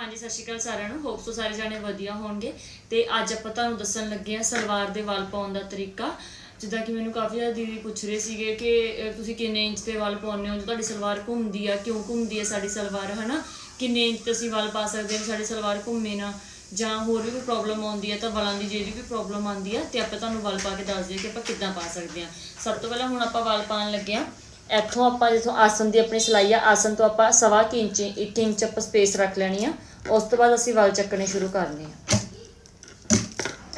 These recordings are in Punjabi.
ਹਾਂਜੀ, ਸਤਿ ਸ਼੍ਰੀ ਅਕਾਲ ਸਾਰਿਆਂ ਨੂੰ। ਹੋਪ ਸੋ ਸਾਰੇ ਜਾਣੇ ਵਧੀਆ ਹੋਣਗੇ। ਤੇ ਅੱਜ ਆਪਾਂ ਤੁਹਾਨੂੰ ਦੱਸਣ ਲੱਗੇ ਆ ਸਲਵਾਰ ਦੇ ਵਾਲ ਪਾਉਣ ਦਾ ਤਰੀਕਾ। ਜਿੱਦਾਂ ਕਿ ਮੈਨੂੰ ਕਾਫੀ ਜ਼ਿਆਦਾ ਦੀਦੀ ਪੁੱਛ ਰਹੇ ਸੀਗੇ ਕਿ ਤੁਸੀਂ ਕਿੰਨੇ ਇੰਚ ਤੇ ਵਾਲ ਪਾਉਂਦੇ ਹੋ? ਜੇ ਤੁਹਾਡੀ ਸਲਵਾਰ ਘੁੰਮਦੀ ਆ, ਕਿਉਂ ਘੁੰਮਦੀ ਆ ਸਾਡੀ ਸਲਵਾਰ, ਹਨਾ? ਕਿੰਨੇ ਇੰਚ ਤੇ ਅਸੀਂ ਵਾਲ ਪਾ ਸਕਦੇ ਹਾਂ ਸਾਡੀ ਸਲਵਾਰ ਘੁੰਮੇ ਨਾ? ਜਾਂ ਹੋਰ ਵੀ ਕੋਈ ਪ੍ਰੋਬਲਮ ਆਉਂਦੀ ਹੈ ਤਾਂ ਵਾਲਾਂ ਦੀ ਜਿਹੜੀ ਵੀ ਪ੍ਰੋਬਲਮ ਆਉਂਦੀ ਆ, ਤੇ ਆਪਾਂ ਤੁਹਾਨੂੰ ਵਾਲ ਪਾ ਕੇ ਦੱਸ ਦਈਏ ਕਿ ਆਪਾਂ ਕਿੱਦਾਂ ਪਾ ਸਕਦੇ ਹਾਂ। ਸਭ ਤੋਂ ਪਹਿਲਾਂ ਹੁਣ ਆਪਾਂ ਵਾਲ ਪਾਉਣ ਲੱਗੇ ਆ ਇੱਥੋਂ ਆਪਾਂ ਜਿੱਥੋਂ ਆਸਨ ਦੀ ਆਪਣੀ ਸਲਾਈ ਆ ਆਸਨ ਤੋਂ ਆਪਾਂ ਸਵਾ ਕੁ ਇੰਚ 1 ਇੰਚ ਆਪਾਂ ਸਪੇਸ ਰੱਖ ਲੈਣੀ ਆ। ਉਸ ਤੋਂ ਬਾਅਦ ਅਸੀਂ ਵਾਲ ਚੱਕਣੇ ਸ਼ੁਰੂ ਕਰਨੇ ਆ।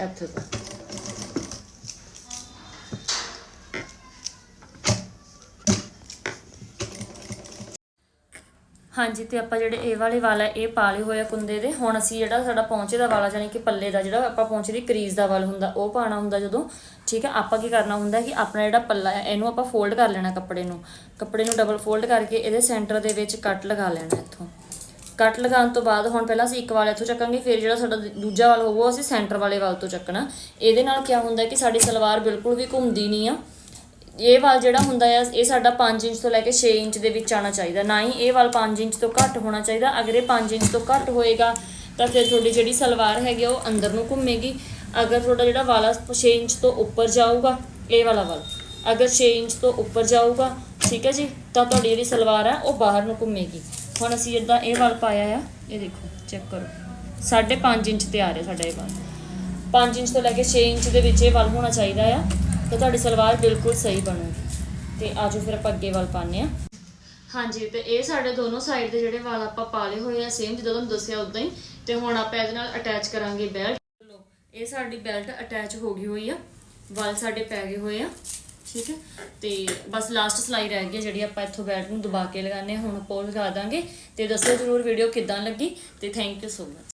ਇੱਥੋਂ ਤੋਂ। ਹਾਂਜੀ, ਤੇ ਆਪਾਂ ਜਿਹੜੇ ਇਹ ਵਾਲੇ ਵਾਲ ਹੈ ਇਹ ਪਾ ਲਏ ਹੋਏ ਆ ਕੁੰਦੇ ਦੇ। ਹੁਣ ਅਸੀਂ ਜਿਹੜਾ ਸਾਡਾ ਪੌਂਚੇ ਦਾ ਵਾਲਾ ਜਾਨੀ ਕਿ ਪੱਲੇ ਦਾ, ਜਿਹੜਾ ਆਪਾਂ ਪੌਂਚੇ ਦੀ ਕਰੀਜ਼ ਦਾ ਵਾਲ ਹੁੰਦਾ, ਉਹ ਪਾਣਾ ਹੁੰਦਾ ਜਦੋਂ। ਠੀਕ ਹੈ ਆਪਾਂ ਕੀ ਕਰਨਾ ਹੁੰਦਾ ਕਿ ਆਪਣਾ ਜਿਹੜਾ ਪੱਲਾ ਹੈ ਇਹਨੂੰ ਆਪਾਂ ਫੋਲਡ ਕਰ ਲੈਣਾ ਕੱਪੜੇ ਨੂੰ। ਕੱਪੜੇ ਨੂੰ ਡਬਲ ਫੋਲਡ ਕਰਕੇ ਇਹਦੇ ਸੈਂਟਰ ਦੇ ਵਿੱਚ ਕੱਟ ਲਗਾ ਲੈਣਾ ਇੱਥੋਂ। ਕੱਟ ਲਗਾਉਣ ਤੋਂ ਬਾਅਦ ਹੁਣ ਪਹਿਲਾਂ ਅਸੀਂ ਇੱਕ ਵਾਲ ਇੱਥੋਂ ਚੱਕਾਂਗੇ, ਫਿਰ ਜਿਹੜਾ ਸਾਡਾ ਦੂਜਾ ਵਾਲ ਹੋਊਗਾ, ਉਹ ਅਸੀਂ ਸੈਂਟਰ ਵਾਲੇ ਵਾਲ ਤੋਂ ਚੱਕਣਾ। ਇਹਦੇ ਨਾਲ ਕੀ ਹੁੰਦਾ ਕਿ ਸਾਡੀ ਸਲਵਾਰ ਬਿਲਕੁਲ ਵੀ ਘੁੰਮਦੀ ਨਹੀਂ ਆ। ਇਹ ਵਾਲ ਜਿਹੜਾ ਹੁੰਦਾ ਆ, ਇਹ ਸਾਡਾ 5 ਇੰਚ ਤੋਂ ਲੈ ਕੇ 6 ਇੰਚ ਦੇ ਵਿੱਚ ਆਣਾ ਚਾਹੀਦਾ। ਨਾ ਹੀ ਇਹ ਵਾਲ 5 ਇੰਚ ਤੋਂ ਘੱਟ ਹੋਣਾ ਚਾਹੀਦਾ। ਅਗਰ ਇਹ 5 ਇੰਚ ਤੋਂ ਘੱਟ ਹੋਏਗਾ, ਤਾਂ ਫਿਰ ਤੁਹਾਡੀ ਜਿਹੜੀ ਸਲਵਾਰ ਹੈਗੀ ਆ, ਉਹ ਅੰਦਰ ਨੂੰ ਘੁੰਮੇਗੀ। ਅਗਰ ਤੁਹਾਡਾ ਜਿਹੜਾ ਵਾਲ ਆ 6 ਇੰਚ ਤੋਂ ਉੱਪਰ ਜਾਊਗਾ, ਇਹ ਵਾਲਾ ਵਾਲ। ਅਗਰ 6 ਇੰਚ ਤੋਂ ਉੱਪਰ ਜਾਊਗਾ, ਠੀਕ ਹੈ ਜੀ, ਤਾਂ ਤੁਹਾਡੀ ਜਿਹੜੀ ਸਲਵਾਰ ਆ, ਉਹ ਬਾਹਰ ਨੂੰ ਘੁੰਮੇਗੀ। ਹੁਣ ਅਸੀਂ ਇਦਾਂ ਇਹ ਵਾਲ ਪਾਇਆ ਆ, ਇਹ ਦੇਖੋ ਚੈੱਕ ਕਰੋ। 5.5 ਇੰਚ ਤੇ ਆ ਰਿਹਾ ਸਾਡਾ ਇਹ ਵਾਲ। 5 ਇੰਚ ਤੋਂ ਲੈ ਕੇ 6 ਇੰਚ ਦੇ ਵਿੱਚ ਇਹ ਵਾਲ ਹੋਣਾ ਚਾਹੀਦਾ ਆ ਤਾਂ ਤੁਹਾਡੀ ਸਲਵਾਰ ਬਿਲਕੁਲ ਸਹੀ ਬਣੂਗੀ। ਤੇ ਆਜੋ ਫਿਰ ਆਪਾਂ ਅੱਗੇ ਵਾਲ ਪਾਉਂਦੇ ਆ ਹਾਂਜੀ, ਤੇ ਇਹ ਸਾਡੇ ਦੋਨੋਂ ਸਾਈਡ ਦੇ ਜਿਹੜੇ ਵਾਲ ਆਪਾਂ ਪਾ ਲਏ ਹੋਏ ਆ ਸੇਮ ਜਿੱਦਾਂ ਤੁਹਾਨੂੰ ਦੱਸਿਆ ਉਦਾਂ ਹੀ। ਤੇ ਹੁਣ ਆਪਾਂ ਇਹਦੇ ਨਾਲ ਅਟੈਚ ਕਰਾਂਗੇ ਬੈਲਟ ਲੋ ਇਹ ਸਾਡੀ ਬੈਲਟ ਅਟੈਚ ਹੋ ਗਈ ਹੋਈ ਆ। ਵਾਲ ਸਾਡੇ ਪੈ ਗਏ ਹੋਏ ਆ। ਠੀਕ ਹੈ? ਤੇ ਬਸ ਲਾਸਟ ਸਲਾਈ ਰਹਿ ਗਈ ਹੈ ਜਿਹੜੀ ਆਪਾਂ ਇੱਥੋਂ ਬੈਲਟ ਨੂੰ ਦਬਾ ਕੇ ਲਗਾਉਂਦੇ ਹਾਂ, ਹੁਣ ਆਪਾਂ ਉਹ ਲਗਾ ਦਾਂਗੇ। ਤੇ ਦੱਸੋ ਜ਼ਰੂਰ ਵੀਡੀਓ ਕਿੱਦਾਂ ਲੱਗੀ? ਤੇ ਥੈਂਕ ਯੂ ਸੋ ਮਚ